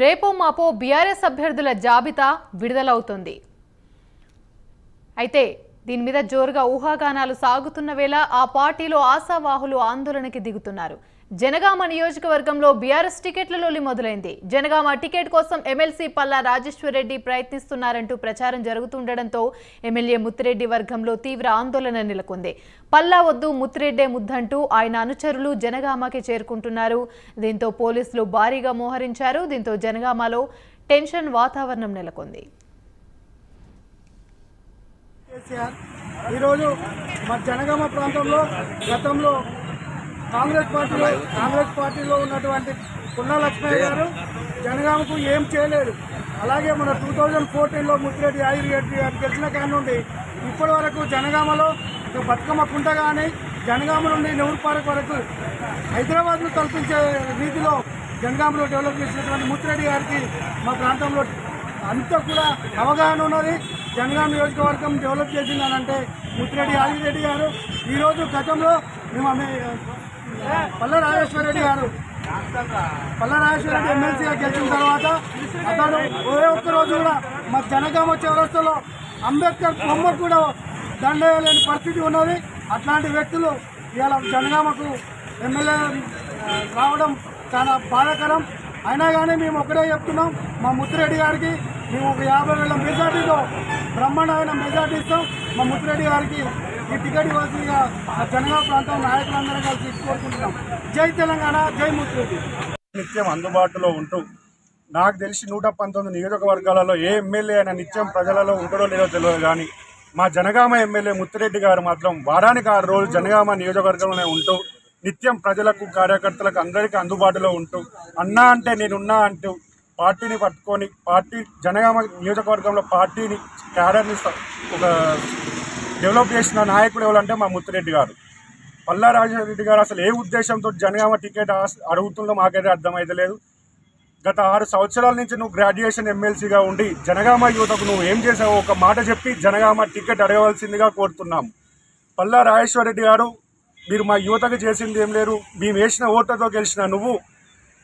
రేపో మాపో బీఆర్ఎస్ అభ్యర్థుల జాబితా విడుదలవుతుంది. అయితే దీని మీద జోరుగా ఊహాగానాలు సాగుతున్న వేళ ఆ పార్టీలో ఆశావాహులు ఆందోళనకి దిగుతున్నారు. జనగామ నియోజకవర్గంలో బీఆర్ఎస్ టికెట్లలోలి మొదలైంది. జనగామ టికెట్ కోసం ఎమ్మెల్సీ పల్లా రాజేశ్వరరెడ్డి ప్రయత్నిస్తున్నారంటూ ప్రచారం జరుగుతుండటంతో ఎమ్మెల్యే ముత్తిరెడ్డి వర్గంలో తీవ్ర ఆందోళన నెలకొంది. పల్లా వద్దు ముత్తిరెడ్డే ముద్దంటూ ఆయన అనుచరులు జనగామకి చేరుకుంటున్నారు. దీంతో పోలీసులు భారీగా మోహరించారు. దీంతో జనగామలో టెన్షన్ వాతావరణం నెలకొంది. ఈరోజు మా జనగామ ప్రాంతంలో గతంలో కాంగ్రెస్ పార్టీలో కాంగ్రెస్ పార్టీలో ఉన్నటువంటి పున్నా లక్ష్మయ్య గారు జనగామకు ఏం చేయలేదు. అలాగే మన టూ థౌజండ్ ఫోర్టీన్లో ముత్తిరెడ్డి గారు గెలిచిన కాడి నుండి ఇప్పటి వరకు జనగామలో ఒక బతుకమ్మ కుంట కానీ జనగామ నుండి నెహ్రూ పార్క్ వరకు హైదరాబాద్ను కల్పించే రీతిలో జనగామలో డెవలప్ చేసినటువంటి ముత్తిరెడ్డి గారికి మా ప్రాంతంలో అంతా కూడా అవగాహన ఉన్నది. జనగామ నియోజకవర్గం డెవలప్ చేసింది అని అంటే ముత్తిరెడ్డి ఆదిరెడ్డి గారు. ఈరోజు గతంలో మేము పల్ల రాజేశ్వరరెడ్డి గారు. పల్ల రాజేశ్వరరెడ్డి ఎమ్మెల్సీగా గెలిచిన తర్వాత అతను ఏ ఒక్క రోజు కూడా మా జనగామ చౌరస్తలో అంబేద్కర్ బొమ్మ కూడా దండేయలేని పరిస్థితి ఉన్నది. అట్లాంటి వ్యక్తులు ఇలా జనగామకు ఎమ్మెల్యే రావడం చాలా బాధాకరం. అయినా కానీ మేము ఒకటే చెప్తున్నాం మా ముత్తిరెడ్డి గారికి మేము ఒక యాభై వేల మెజార్టీతో బ్రహ్మాండమైన మెజార్టీ ఇస్తాం. మా ముత్తిరెడ్డి గారికి ఈ టికెట్ ఇవ్వాల్సిందిగా మా ప్రాంతం నాయకులందరూ కలిసి కోరుకుంటున్నాం జై తెలంగాణ జై ముత్తిరెడ్డి నిత్యం అందుబాటులో ఉంటూ నాకు తెలిసి నూట పంతొమ్మిది నియోజకవర్గాలలో ఏ ఎమ్మెల్యే అయినా నిత్యం ప్రజలలో ఉంటాడో లేదో తెలియదు కానీ మా జనగామ ఎమ్మెల్యే ముత్తిరెడ్డి గారు మాత్రం వారానికి ఆరు రోజులు జనగామ నియోజకవర్గంలోనే ఉంటూ నిత్యం ప్రజలకు కార్యకర్తలకు అందరికీ అందుబాటులో ఉంటూ అన్నా అంటే నేనున్నా అంటూ పార్టీని పట్టుకొని పార్టీ జనగామ నియోజకవర్గంలో పార్టీని క్యాడర్ని ఒక డెవలప్ చేసిన నాయకుడు ఎవరంటే మా ముత్తిరెడ్డి గారు. పల్లా రాజరెడ్డి గారు అసలు ఏ ఉద్దేశంతో జనగామ టికెట్ అడుగుతుందో మాకైతే అర్థమైతలేదు గత ఆరు సంవత్సరాల నుంచి నువ్వు గ్రాడ్యుయేషన్ ఎమ్మెల్సీగా ఉండి జనగామ యువతకు నువ్వు ఏం చేసావో ఒక మాట చెప్పి జనగామ టికెట్ అడగవలసిందిగా కోరుతున్నాం. పల్లా రాజేశ్వరరెడ్డి గారు మీరు మా యువతకు చేసింది ఏం లేరు మేము వేసిన ఓట్లతో గెలిచిన నువ్వు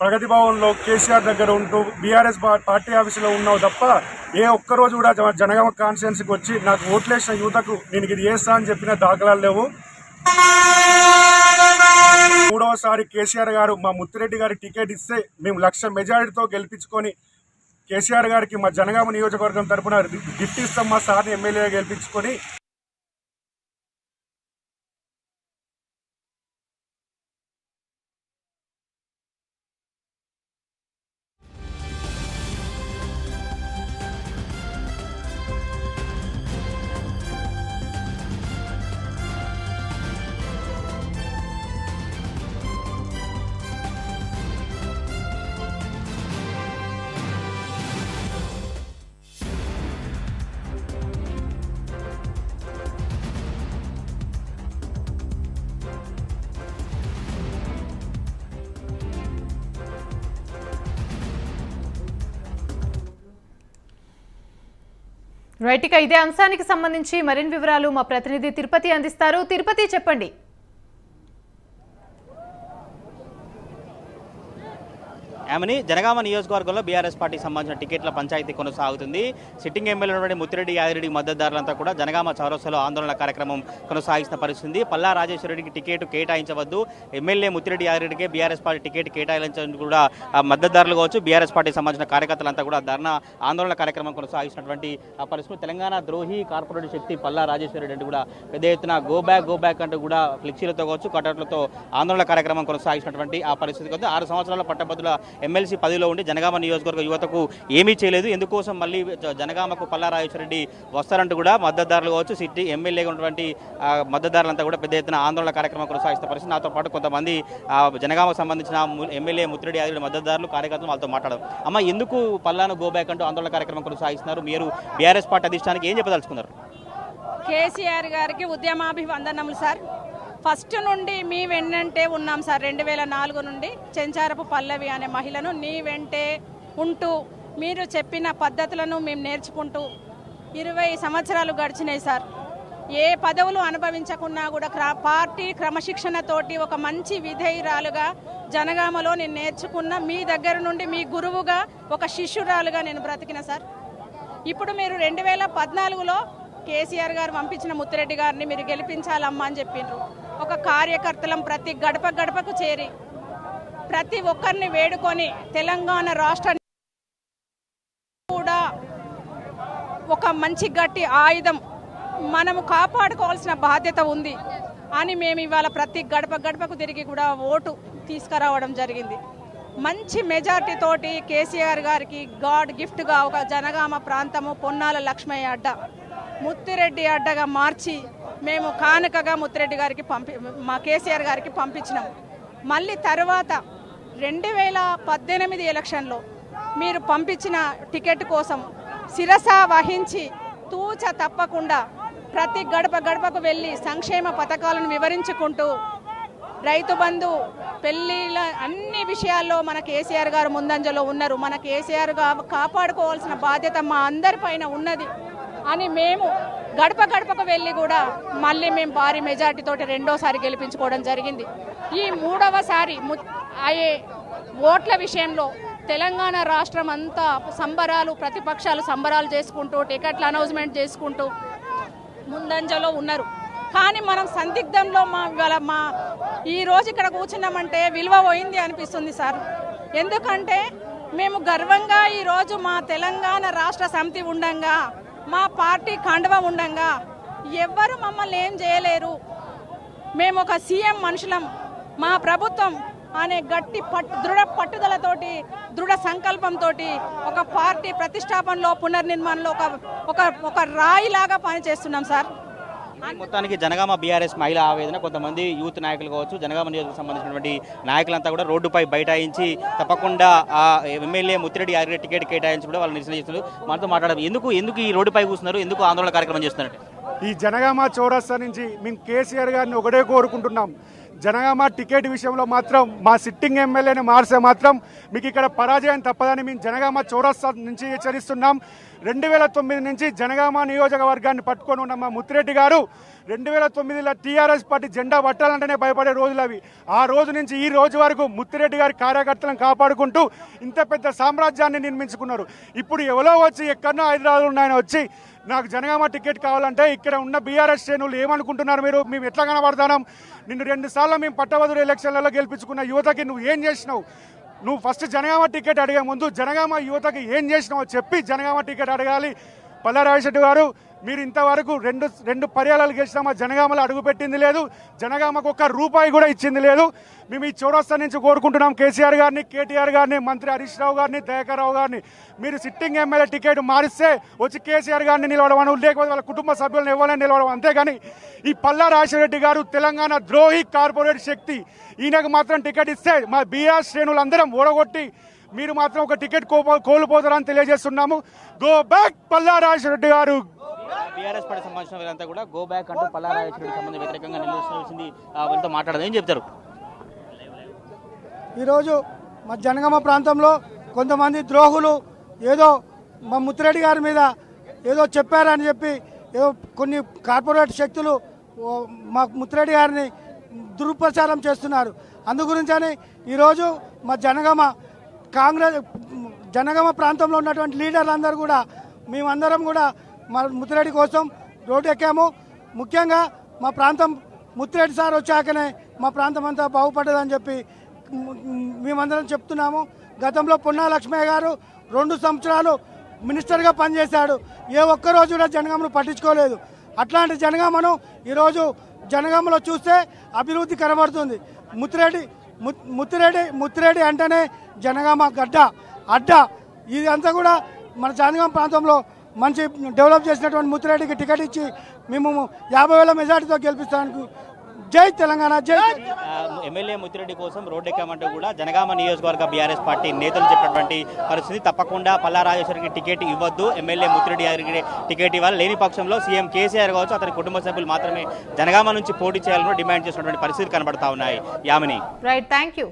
ప్రగతి భవన్లో కేసీఆర్ దగ్గర ఉంటూ బీఆర్ఎస్ పార్టీ ఆఫీసులో ఉన్నావు తప్ప ఏ ఒక్క రోజు కూడా జనగామ కాన్స్టిట్యున్సీకి వచ్చి నాకు ఓట్లేసిన యువతకు నేను ఇది చేస్తా అని చెప్పిన దాఖలాలు లేవు. మూడవసారి కేసీఆర్ గారు మా ముత్తిరెడ్డి గారి టికెట్ ఇస్తే మేము లక్ష మెజారిటీతో గెలిపించుకొని కేసీఆర్ గారికి మా జనగామ నియోజకవర్గం తరపున గిఫ్ట్ ఇస్తాం మా సార్ని ఎమ్మెల్యేగా గెలిపించుకొని రైట్ ఇక ఇదే అంశానికి సంబంధించి మరిన్ని వివరాలు మా ప్రతినిధి తిరుపతి అందిస్తారు. తిరుపతి చెప్పండి. ఆమెని జనగామ నియోజకవర్గంలో బీఆర్ఎస్ పార్టీకి సంబంధించిన టికెట్ల పంచాయతీ కొనసాగుతుంది. సిట్టింగ్ ఎమ్మెల్యే ఉన్నటువంటి ముత్తిరెడ్డి యాదిరెడ్డి మద్దతుదారులంతా కూడా జనగామ చౌరస్సులో ఆందోళన కార్యక్రమం కొనసాగిస్తున్న పరిస్థితి. పల్లా రాజేశ్వరరెడ్డికి టికెట్ కేటాయించవద్దు. ఎమ్మెల్యే ముత్తిరెడ్డి యాదిరెడ్డికి బీఆర్ఎస్ పార్టీ టికెట్ కేటాయించడానికి కూడా మద్దతుదారులు కావచ్చు బీఆర్ఎస్ పార్టీకి సంబంధించిన కార్యకర్తలంతా కూడా ధర్నా ఆందోళన కార్యక్రమం కొనసాగిస్తున్నటువంటి ఆ పరిస్థితి. తెలంగాణ ద్రోహి కార్పొరేట్ శక్తి పల్లా రాజేశ్వరరెడ్డి కూడా పెద్ద ఎత్తున గో బ్యాక్ గో బ్యాక్ అంటూ కూడా ఫ్లెక్సీలతో కావచ్చు కటౌట్లతో ఆందోళన కార్యక్రమం కొనసాగిస్తున్నటువంటి ఆ పరిస్థితి. కొద్ది ఆరు సంవత్సరాల పట్టభద్రుల ఎమ్మెల్సీ పదవిలో ఉండి జనగామ నియోజకవర్గ యువతకు ఏమీ చేయలేదు. ఎందుకోసం మళ్ళీ జనగామకు పల్లారాజేశ్వరరెడ్డి వస్తారంటూ కూడా మద్దతుదారులు కావచ్చు సిటీ ఎమ్మెల్యేగా ఉన్నటువంటి మద్దతుదారులంతా కూడా పెద్ద ఎత్తున ఆందోళన కార్యక్రమం కొనసాగిస్తున్న పరిస్థితి. నాతో పాటు కొంతమంది ఆ, జనగామకు సంబంధించిన ఎమ్మెల్యే ముత్తిరెడ్డి యాదవ్ మద్దతుదారులు కార్యకర్తలు వాళ్ళతో మాట్లాడడం అమ్మ ఎందుకు పల్లాను గోబ్యాక్ అంటూ ఆందోళన కార్యక్రమం కొనసాగిస్తున్నారు? మీరు బీఆర్ఎస్ పార్టీ అధిష్టానికి ఏం చెప్పదలుచుకున్నారు? కేసీఆర్ గారికి ఉద్యమాభివందనములు సార్. ఫస్ట్ నుండి మీ వెన్నంటే ఉన్నాం సార్. రెండు వేల నాలుగు నుండి చెంచారపు పల్లవి అనే మహిళను నీ వెంటే ఉంటూ మీరు చెప్పిన పద్ధతులను మేము నేర్చుకుంటూ ఇరవై సంవత్సరాలు గడిచినాయి సార్. ఏ పదవులు అనుభవించకున్నా కూడా క్ర- పార్టీ క్రమశిక్షణతోటి ఒక మంచి విధేయురాలుగా జనగామలో నేను నేర్చుకున్న మీ దగ్గర నుండి మీ గురువుగా ఒక శిష్యురాలుగా నేను బ్రతికిన సార్. ఇప్పుడు మీరు రెండు వేల పద్నాలుగులో కేసీఆర్ గారు పంపించిన ముత్తిరెడ్డి గారిని మీరు గెలిపించాలమ్మా అని చెప్పిండ్రు ఒక కార్యకర్తలం ప్రతి గడప గడపకు చేరి ప్రతి ఒక్కరిని వేడుకొని తెలంగాణ రాష్ట్రాన్ని కూడా ఒక మంచి గట్టి ఆయుధం మనము కాపాడుకోవాల్సిన బాధ్యత ఉంది అని మేము ఇవాళ ప్రతి గడప గడపకు తిరిగి కూడా ఓటు తీసుకురావడం జరిగింది. మంచి మెజార్టీ తోటి కేసీఆర్ గారికి గాడ్ గిఫ్ట్గా ఒక జనగామ ప్రాంతము పొన్నాల లక్ష్మయ్య అడ్డ ముత్తిరెడ్డి అడ్డగా మార్చి మేము కానుకగా ముత్తిరెడ్డి గారికి పంపి మా కేసీఆర్ గారికి పంపించినాం. మళ్ళీ తర్వాత రెండు వేల పద్దెనిమిది ఎలక్షన్లో మీరు పంపించిన టికెట్ కోసం శిరస వహించి తూచ తప్పకుండా ప్రతి గడప గడపకు వెళ్ళి సంక్షేమ పథకాలను వివరించుకుంటూ రైతు బంధు పెళ్ళిళ్ళ అన్ని విషయాల్లో మన కేసీఆర్ గారు ముందంజలో ఉన్నారు. మన కేసీఆర్ కాపాడుకోవాల్సిన బాధ్యత మా అందరిపైన ఉన్నది అని మేము గడప గడపకు వెళ్ళి కూడా మళ్ళీ మేము భారీ మెజార్టీ తోటి రెండోసారి గెలిపించుకోవడం జరిగింది. ఈ మూడవసారి ము- అయ్యే ఓట్ల విషయంలో తెలంగాణ రాష్ట్రం అంతా సంబరాలు ప్రతిపక్షాలు సంబరాలు చేసుకుంటూ టికెట్ల అనౌన్స్మెంట్ చేసుకుంటూ ముందంజలో ఉన్నారు. కానీ మనం సందిగ్ధంలో మా ఇవాళ మా ఈరోజు ఇక్కడ కూర్చున్నామంటే విలువ పోయింది అనిపిస్తుంది సార్. ఎందుకంటే మేము గర్వంగా ఈరోజు మా తెలంగాణ రాష్ట్ర సమితి ఉండంగా మా పార్టీ కండవ ఉండంగా. ఎవ్వరు మమ్మల్ని ఏం చేయలేరు. మేము ఒక సీఎం మనుషులం. మా ప్రభుత్వం అనే గట్టి పట్టు దృఢ పట్టుదలతోటి దృఢ సంకల్పంతో ఒక పార్టీ ప్రతిష్టాపనలో పునర్నిర్మాణంలో ఒక ఒక ఒక రాయిలాగా పనిచేస్తున్నాం సార్. మొత్తానికి జనగామ బీఆర్ఎస్ మహిళ ఆవేదన కొంతమంది యూత్ నాయకులు కావచ్చు జనగామ నియోజకవర్గం సంబంధించినటువంటి నాయకులంతా కూడా రోడ్డుపై బైఠాయించి తప్పకుండా ఆ ఎమ్మెల్యే ముత్తిరెడ్డి గారికి టికెట్ కేటాయించి కూడా వాళ్ళు నిరసన చేస్తున్నారు. మనతో మాట్లాడారు ఎందుకు ఎందుకు ఈ రోడ్డుపై కూర్చున్నారు ఎందుకు ఆందోళన కార్యక్రమం చేస్తున్నారు? ఈ జనగామ చౌరస్తా నుంచి మేము కేసీఆర్ గారిని ఒకటే కోరుకుంటున్నాం. జనగామ టికెట్ విషయంలో మాత్రం మా సిట్టింగ్ ఎమ్మెల్యేని మార్చే మాత్రం మీకు ఇక్కడ పరాజయం తప్పదని మేము జనగామ చౌరస్తా నుంచి హెచ్చరిస్తున్నాం. రెండు వేల తొమ్మిది నుంచి జనగామ నియోజకవర్గాన్ని పట్టుకొని ఉన్న మా ముత్తిరెడ్డి గారు రెండు వేల తొమ్మిదిలో టీఆర్ఎస్ పార్టీ జెండా పట్టాలంటేనే భయపడే రోజులు అవి. ఆ రోజు నుంచి ఈ రోజు వరకు ముత్తిరెడ్డి గారి కార్యకర్తలను కాపాడుకుంటూ ఇంత పెద్ద సామ్రాజ్యాన్ని నిర్మించుకున్నారు. ఇప్పుడు ఎవరో వచ్చి ఎక్కడనో హైదరాబాద్ ఉన్నాయని వచ్చి నాకు జనగామ టికెట్ కావాలంటే ఇక్కడ ఉన్న బీఆర్ఎస్ శ్రేణులు ఏమనుకుంటున్నారు మీరు? మేము ఎట్లా కనబడతాం నిన్ను రెండు సార్లు మేము పట్టభద్రుల ఎలక్షన్లలో గెలిపించుకున్న యువతకి నువ్వు ఏం చేసినావు? నువ్వు ఫస్ట్ జనగామ టికెట్ అడిగే ముందు జనగామ యువతకి ఏం చేసినావో చెప్పి జనగామ టికెట్ అడగాలి. పల్లారాజశెట్టి గారు మీరు ఇంతవరకు రెండు రెండు పర్యాలు గెలిచిన మా జనగామలో అడుగుపెట్టింది లేదు జనగామకు ఒక్క రూపాయి కూడా ఇచ్చింది లేదు. మేము ఈ చౌరస్తా నుంచి కోరుకుంటున్నాం కేసీఆర్ గారిని కేటీఆర్ గారిని మంత్రి హరీష్ రావు గారిని దయాకర్ రావు గారిని. మీరు సిట్టింగ్ ఎమ్మెల్యే టికెట్ మారిస్తే వచ్చి కేసీఆర్ గారిని నిలవడం లేకపోతే వాళ్ళ కుటుంబ సభ్యులను ఇవ్వాలని నిలవడం అంతేగాని ఈ పల్లా రాజశేఖరెడ్డి గారు తెలంగాణ ద్రోహి కార్పొరేట్ శక్తి. ఈయనకు మాత్రం టికెట్ ఇస్తే మా బీఆర్ శ్రేణులందరం ఓడగొట్టి మీరు మాత్రం ఒక టికెట్ కోల్పోతారని తెలియజేస్తున్నాము. గో బ్యాక్ పల్లా రాజశేఖరెడ్డి గారు! బీఆర్ఎస్ పార్టీ సంబంధించిన వీళ్ళంతా కూడా గో బ్యాక్ అంటూ పల్లారాజరెడ్డి సంబంధించి వ్యతిరేకంగా నిలుస్తుంది వీళ్ళతో మాట్లాడదు. ఏం చెప్తారు? ఈరోజు మా జనగామ ప్రాంతంలో కొంతమంది ద్రోహులు ఏదో మా ముత్తిరెడ్డి గారి మీద ఏదో చెప్పారని చెప్పి ఏదో కొన్ని కార్పొరేట్ శక్తులు మా ముత్తిరెడ్డి గారిని దుర్ప్రచారం చేస్తున్నారు. అందు గురించని ఈరోజు మా జనగామ కాంగ్రెస్ జనగామ ప్రాంతంలో ఉన్నటువంటి లీడర్లందరూ కూడా మేమందరం కూడా ముత్తిరెడ్డి కోసం రోడ్డు ఎక్కాము. ముఖ్యంగా మా ప్రాంతం ముత్తిరెడ్డి సార్ వచ్చాకనే మా ప్రాంతం అంతా బాగుపడ్డదని చెప్పి మేమందరం చెప్తున్నాము. గతంలో పొన్నా లక్ష్మయ్య గారు రెండు సంవత్సరాలు మినిస్టర్గా పనిచేశాడు. ఏ ఒక్క రోజు కూడా జనగామను పట్టించుకోలేదు. అట్లాంటి జనగామను ఈరోజు జనగామలో చూస్తే అభివృద్ధి కనబడుతుంది. ముత్తిరెడ్డి ముత్తిరెడ్డి ముత్తిరెడ్డి అంటేనే జనగామ గడ్డ అడ్డ. ఇదంతా కూడా మన జనగామ ప్రాంతంలో మంచి డెవలప్ చేసినటువంటి ముత్తిరెడ్డికి టికెట్ ఇచ్చి మేము యాభై వేల మెజార్టీతో గెలిపిస్తానికి జై తెలంగాణ జై ఎమ్మెల్యే ముత్తిరెడ్డి కోసం రోడ్డు ఎక్కామంటూ కూడా జనగామ నియోజకవర్గ బీఆర్ఎస్ పార్టీ నేతలు చెప్పినటువంటి పరిస్థితి తప్పకుండా పల్లా రాజేశ్వరికి టికెట్ ఇవ్వద్దు. ఎమ్మెల్యే ముత్తిరెడ్డి గారికి టికెట్ ఇవ్వాలి. లేని పక్షంలో సీఎం కేసీఆర్ కావచ్చు అతని కుటుంబ సభ్యులు మాత్రమే జనగామ నుంచి పోటీ చేయాలని డిమాండ్ చేసినటువంటి పరిస్థితులు కనబడతా ఉన్నాయి. యామిని. Right thank you